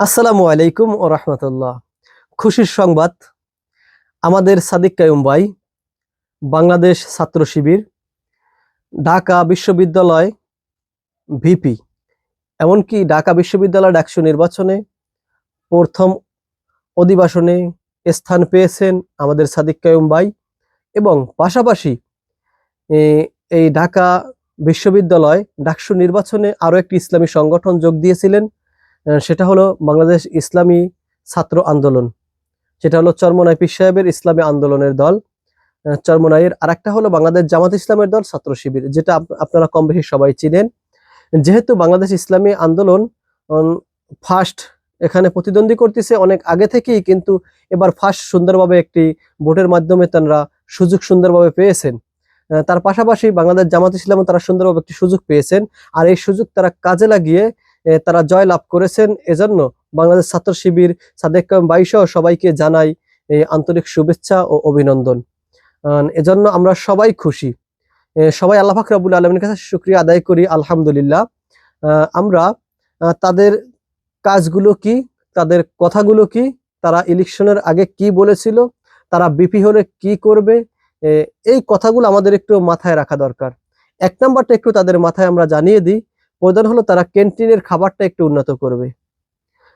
আসসালামু আলাইকুম ও রহমতুল্লাহ। খুশির সংবাদ, আমাদের সাদিক কায়ুম ভাই, বাংলাদেশ ছাত্র শিবির, ঢাকা বিশ্ববিদ্যালয় ভিপি, এমনকি ঢাকা বিশ্ববিদ্যালয় ডাকসু নির্বাচনে প্রথম অধিবাসনে স্থান পেয়েছেন আমাদের সাদিক কায়ুম ভাই এবং পাশাপাশি এই ঢাকা বিশ্ববিদ্যালয় ডাকসু নির্বাচনে আরও একটি ইসলামী সংগঠন যোগ দিয়েছিলেন। সেটা হলো বাংলাদেশ ইসলামী ছাত্র আন্দোলন। সেটা হলো চরমনাই পীর সাহেবের ইসলামী আন্দোলনের দল। চরমনাইয়ের আর একটা হলো বাংলাদেশ জামাত ইসলামের দল ছাত্র শিবির, যেটা আপ- আপনারা কম বেশি সবাই চিনেন। যেহেতু বাংলাদেশ ইসলামী আন্দোলন ফার্স্ট এখানে প্রতিদ্বন্দ্বী করতেছে অনেক আগে থেকেই, কিন্তু এবার ফার্স্ট সুন্দরভাবে একটি ভোটের মাধ্যমে তারা সুযোগ সুন্দরভাবে পেয়েছেন। তার পাশাপাশি বাংলাদেশ জামাত ইসলামও তারা সুন্দরভাবে একটি সুযোগ পেয়েছেন। আর এই সুযোগ তারা কাজে লাগিয়ে তারা জয় লাভ করেছেন। এজন্য বাংলাদেশ ছাত্র শিবির সাদেক বাইসহ সবাইকে জানাই আন্তরিক শুভেচ্ছা ও অভিনন্দন। এজন্য আমরা সবাই খুশি। সবাই আল্লাহ পাক রাবুল আলমীর কাছে শুক্রিয়া আদায় করি, আলহামদুলিল্লাহ। আমরা তাদের কাজগুলো কি, তাদের কথাগুলো কি, তারা ইলেকশনের আগে কি বলেছিল, তারা বিপি হলে কি করবে এই কথাগুলো আমাদের একটু মাথায় রাখা দরকার। এক নাম্বারটা একটু তাদের মাথায় আমরা জানিয়ে দিই প্রধান হলো তারা ক্যান্টিনের খাবারটা একটু উন্নত করবে।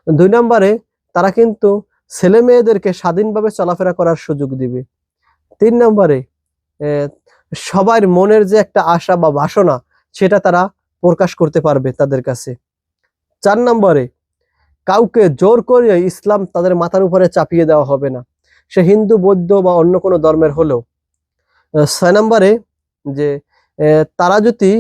দুই নম্বরে, তারা কিন্তু ছেলে মেয়েদেরকে স্বাধীনভাবে চলাফেরা করার সুযোগ দিবে। তিন নম্বরে সবার মনের যে একটা আশা বা বাসনা, সেটা তারা প্রকাশ করতে পারবে তাদের কাছে। চার নম্বরে, কাউকে জোর করে ইসলাম তাদের মাথার উপরে চাপিয়ে দেওয়া হবে না। সে হিন্দু, বৌদ্ধ বা অন্য কোনো ধর্মের হলেও। ছয় নম্বরে যে তারা যদি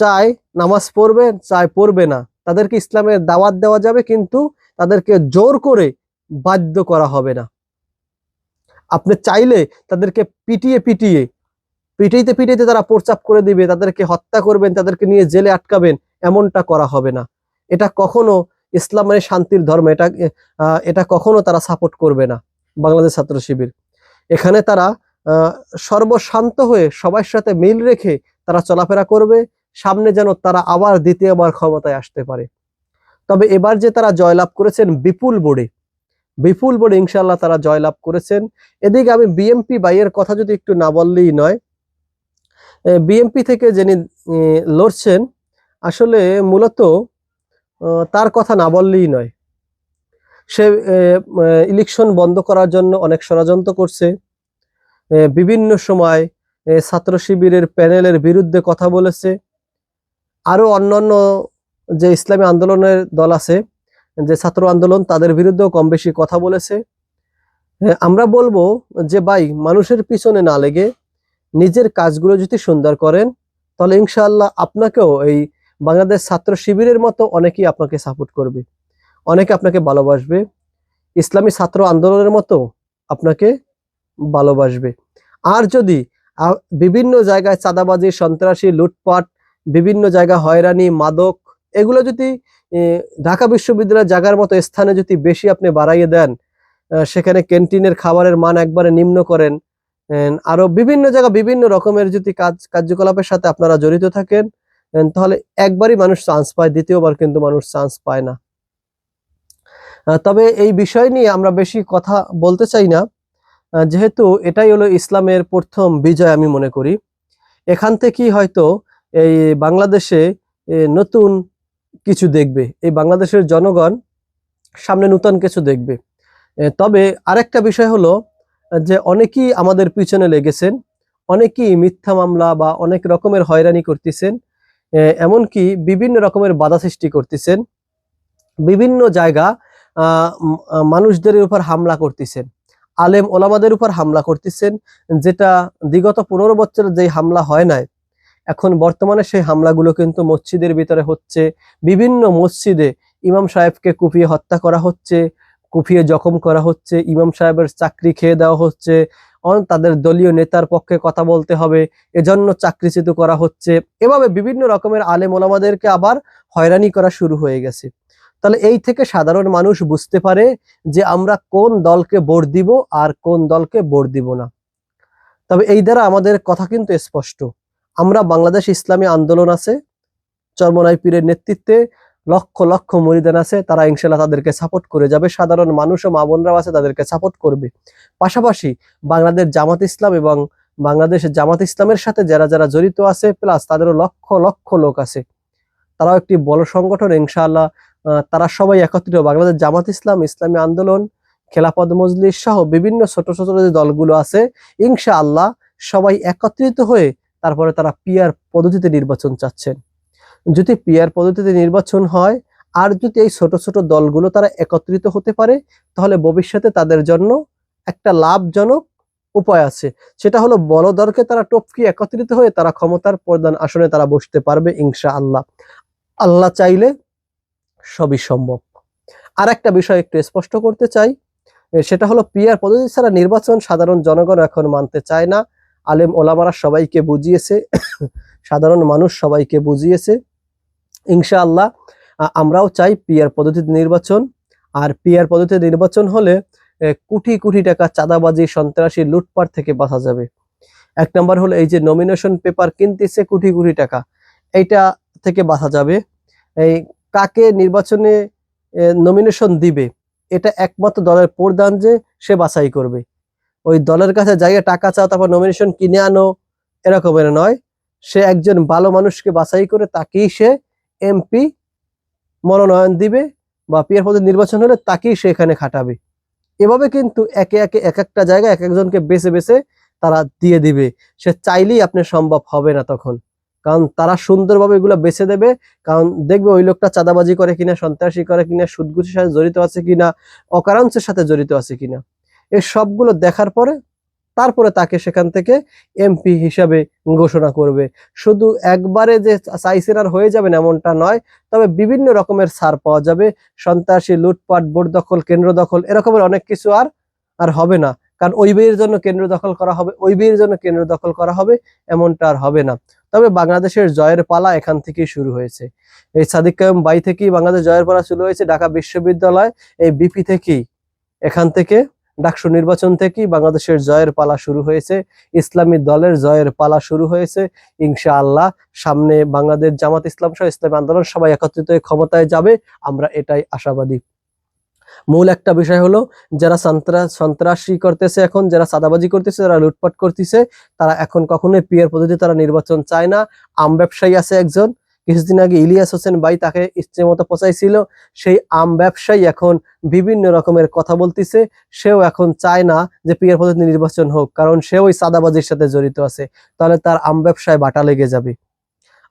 চায় নামাজ পড়বে, চায় পড়বে না। তাদেরকে ইসলামের দাওয়াত দেওয়া যাবে, কিন্তু তাদেরকে জোর করে বাধ্য করা হবে না। আপনি চাইলে তাদেরকে পিটিয়ে পিটিয়ে পিটিয়ে পিটিয়ে তারা প্রচাপ করে দিবে, তাদেরকে হত্যা করবেন, তাদেরকে নিয়ে জেলে আটকাবেন, এমনটা করা হবে না। এটা কখনো ইসলাম মানে শান্তির ধর্ম, এটা এটা কখনো তারা সাপোর্ট করবে না, বাংলাদেশ ছাত্র শিবির। এখানে তারা সর্বশান্ত হয়ে সবার সাথে মিল রেখে তারা চলাফেরা করবে, সামনে যেন তারা আবার দ্বিতীয়বার ক্ষমতায় আসতে পারে। তবে এবার যে তারা জয়লাভ করেছেন বিপুল বোর্ডে বিপুল বোর্ডে ইনশাল্লাহ তারা জয়লাভ করেছেন। এদিকে আমি বিএমপি বাইয়ের কথা যদি একটু না বললেই নয় বিএমপি থেকে যিনি লড়ছেন, আসলে মূলত তার কথা না বললেই নয়। সে ইলেকশন বন্ধ করার জন্য অনেক ষড়যন্ত্র করছে বিভিন্ন সময় ছাত্র শিবিরের প্যানেলের বিরুদ্ধে কথা বলেছে। আরও অন্যান্য যে ইসলামী আন্দোলনের দল আছে, যে ছাত্র আন্দোলন, তাদের বিরুদ্ধেও কম বেশি কথা বলেছে। আমরা বলব যে ভাই, মানুষের পিছনে না লেগে নিজের কাজগুলো যদি সুন্দর করেন, তাহলে ইনশাআল্লাহ আপনাকেও এই বাংলাদেশ ছাত্র শিবিরের মতো অনেকেই আপনাকে সাপোর্ট করবে, অনেকে আপনাকে ভালোবাসবে। ইসলামী ছাত্র আন্দোলনের মতো আপনাকে ভালোবাসবে। আর যদি বিভিন্ন জায়গায় চাঁদাবাজি, সন্ত্রাসী, লুটপাট, বিভিন্ন জায়গায় হয়রানি, মাদক, এগুলো যদি ঢাকা বিশ্ববিদ্যালয়ের জায়গার মতো স্থানে যদি বেশি আপনি বাড়াইয়ে দেন সেখানে ক্যান্টিনের খাবারের মান একবারে নিম্ন করেন আরও বিভিন্ন জায়গা বিভিন্ন রকমের যদি কাজ, কার্যকলাপের সাথে আপনারা জড়িত থাকেন তাহলে একবারই মানুষ চান্স পায়, দ্বিতীয়বার কিন্তু মানুষ চান্স পায় না। তবে এই বিষয় নিয়ে আমরা বেশি কথা বলতে চাই না। যেহেতু এটাই হলো ইসলামের প্রথম বিজয় আমি মনে করি, এখান থেকেই হয়তো এই বাংলাদেশে নতুন কিছু দেখবে। এই বাংলাদেশের জনগণ সামনে নতুন কিছু দেখবে। তবে আরেকটা বিষয় হলো যে অনেকেই আমাদের পিছনে লেগেছেন, অনেকেই মিথ্যা মামলা বা অনেক রকমের হয়রানি করতেছেন এমনকি বিভিন্ন রকমের বাধা সৃষ্টি করতেছেন, বিভিন্ন জায়গা মানুষদের উপর হামলা করতেছেন। আলেম ওলামাদের উপর হামলা করতেছেন, যেটা বিগত পনেরো বছর যে হামলা হয় নাই, এখন বর্তমানে সেই হামলাগুলো কিন্তু মসজিদের ভিতরে হচ্ছে, বিভিন্ন মসজিদে ইমাম সাহেবকে কুপিয়ে হত্যা করা হচ্ছে, কুপিয়ে জখম করা হচ্ছে, ইমাম সাহেবের চাকরি খেয়ে দেওয়া হচ্ছে তাদের দলীয় নেতার পক্ষে কথা বলতে হবে, এজন্য চাকরিচ্যুত করা হচ্ছে, এভাবে বিভিন্ন রকমের আলেম ওলামাদেরকে আবার হয়রানি করা শুরু হয়ে গেছে। তাহলে এই থেকে সাধারণ মানুষ বুঝতে পারে যে আমরা কোন দলকে ভোট দিব আর কোন দলকে ভোট দিব না। তবে এই দ্বারা আমাদের কথা কিন্তু স্পষ্ট। আমরা বাংলাদেশ ইসলামী আন্দোলন আছে, চরমনাই পীরের নেতৃত্বে লক্ষ লক্ষ মরিদান আছে, তারা ইনশাল্লাহ তাদেরকে সাপোর্ট করে যাবে। সাধারণ মানুষ ও মা বোনরাও আছে, তাদেরকে সাপোর্ট করবে। পাশাপাশি বাংলাদেশ জামাত ইসলাম এবং বাংলাদেশ জামাত ইসলামের সাথে যারা যারা জড়িত আছে প্লাস তাদেরও লক্ষ লক্ষ লোক আছে। তারাও একটি বড় সংগঠন, ইনশাআল্লাহ তারা সবাই একত্রিত। বাংলাদেশ জামাত ইসলাম, ইসলামী আন্দোলন খেলাপদ মজলিস সহ বিভিন্ন ছোট ছোট যে দলগুলো আছে, ইনশাআল্লাহ সবাই একত্রিত হয়ে তারপরে তারা পিয়ার পদ্ধতিতে নির্বাচন চাচ্ছেন। যদি পিয়ার পদ্ধতিতে নির্বাচন হয়, আর যদি এই ছোট ছোট দলগুলো তারা একত্রিত হতে পারে, তাহলে ভবিষ্যতে তাদের জন্য একটা লাভজনক উপায় আছে। সেটা হলো বলদরকে তারা টপকি একত্রিত হয়ে তারা ক্ষমতার প্রধান আসনে তারা বসতে পারবে ইনশা আল্লাহ আল্লাহ চাইলে সবই সম্ভব। আর একটা বিষয় একটু স্পষ্ট করতে চাই সেটা হলো পিয়ার পদ্ধতি ছাড়া নির্বাচন সাধারণ জনগণ এখন মানতে চায় না। আলেম ওলামারা সবাইকে বুঝিয়েছে, সাধারণ মানুষ সবাইকে বুঝিয়েছে। ইনশাআল্লাহ আমরাও চাই পিয়ার পদ্ধতিতে নির্বাচন। আর পিয়ার পদ্ধতিতে নির্বাচন হলে কোটি কোটি টাকা চাঁদাবাজি, সন্ত্রাসী লুটপাট থেকে বাঁচা যাবে। এক নম্বর হলো এই যে নমিনেশন পেপার কিনতেছে কোটি কোটি টাকা, এইটা থেকে বাঁচা যাবে। এই কাকে নির্বাচনে নমিনেশন দিবে, এটা একমাত্র দলের প্রধান যে, সে বাছাই করবে। ওই দলের কাছে যাইয়ে টাকা চাও, তারপর নমিনেশন কিনে আনো এরকমের নয়। সে একজন ভালো মানুষকে বাছাই করে, তাকেই সে এমপি মনোনয়ন দিবে বা পিয়ার পদে নির্বাচন হলে তাকেই সে এখানে খাটাবে। এভাবে কিন্তু একে একে এক একটা জায়গায় এক একজনকে বেছে বেছে তারা দিয়ে দিবে। সে চাইলেই আপনি সম্ভব হবে না তখন। কারণ তারা সুন্দরভাবে এগুলো বেছে দেবে। কারণ দেখবে ওই লোকটা চাঁদাবাজি করে কিনা, সন্ত্রাসী করে কিনা সুদগুছির সাথে জড়িত আছে কিনা অকারাংশের সাথে জড়িত আছে কিনা। এই সবগুলো দেখার পরে তারপরে তাকে সেখান থেকে এমপি হিসাবে ঘোষণা করবে। শুধু একবারে যে চাইছেন আর হয়ে যাবেন এমনটা নয়, তবে বিভিন্ন রকমের ছাড় পাওয়া যাবে। সন্ত্রাসী, লুটপাট, বোর্ড দখল, কেন্দ্র দখল, এরকমের অনেক কিছু আর আর হবে না। কারণ ওই বিয়ের জন্য কেন্দ্র দখল করা হবে, ওই বিয়ের জন্য কেন্দ্র দখল করা হবে, এমনটা আর হবে না। তবে বাংলাদেশের জয়ের পালা এখান থেকেই শুরু হয়েছে। এই সাদিক কায়ুম বাই থেকেই বাংলাদেশ জয়ের পালা শুরু হয়েছে। ঢাকা বিশ্ববিদ্যালয় এই বিপি থেকেই, এখান থেকে, ডাকসু নির্বাচন থেকেই বাংলাদেশের জয়ের পালা শুরু হয়েছে। ইসলামী দলের জয়ের পালা শুরু হয়েছে। ইনশাআল্লাহ সামনে বাংলাদেশ জামাত ইসলাম সহ ইসলামী আন্দোলন সবাই একত্রিত হয়ে ক্ষমতায় যাবে। আমরা এটাই আশাবাদী। মূল একটা বিষয় হলো, যারা সন্ত্রাস করতেছে এখন, যারা সাদাবাজি করতেছে, যারা লুটপাট করতেছে, তারা এখন কখনোই পিয়ার পদ্ধতি তারা নির্বাচন চায় না। আম ব্যবসায়ী আছে একজন, কিছুদিন আগে ইলিয়াস হোসেন ভাই তাকে ইচ্ছে মতো পচাইছিল। সেই আম ব্যবসায়ী এখন বিভিন্ন রকমের কথা বলতেছে, সেও এখন চায় না যে পিয়ার পদ্ধতি নির্বাচন হোক, কারণ সে ওই সাদাবাজির সাথে জড়িত আছে। তাহলে তার আম ব্যবসায় বাটা লেগে যাবে।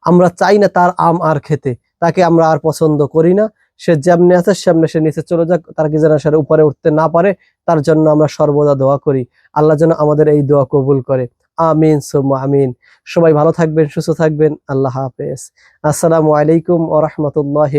আমরা চাই না তার আম আর খেতে, তাকে আমরা আর পছন্দ করি না। সে যেমনি আছে, সেমনি সে নিচে চলে যাক। তার কি যেন সে উপরে উঠতে না পারে, তার জন্য আমরা সর্বদা দোয়া করি। আল্লাহ যেন আমাদের এই দোয়া কবুল করে। আমিন সুম আমিন। সবাই ভালো থাকবেন, সুস্থ থাকবেন। আল্লাহ হাফেজ। আসসালামু আলাইকুম ও রহমতুল্লাহ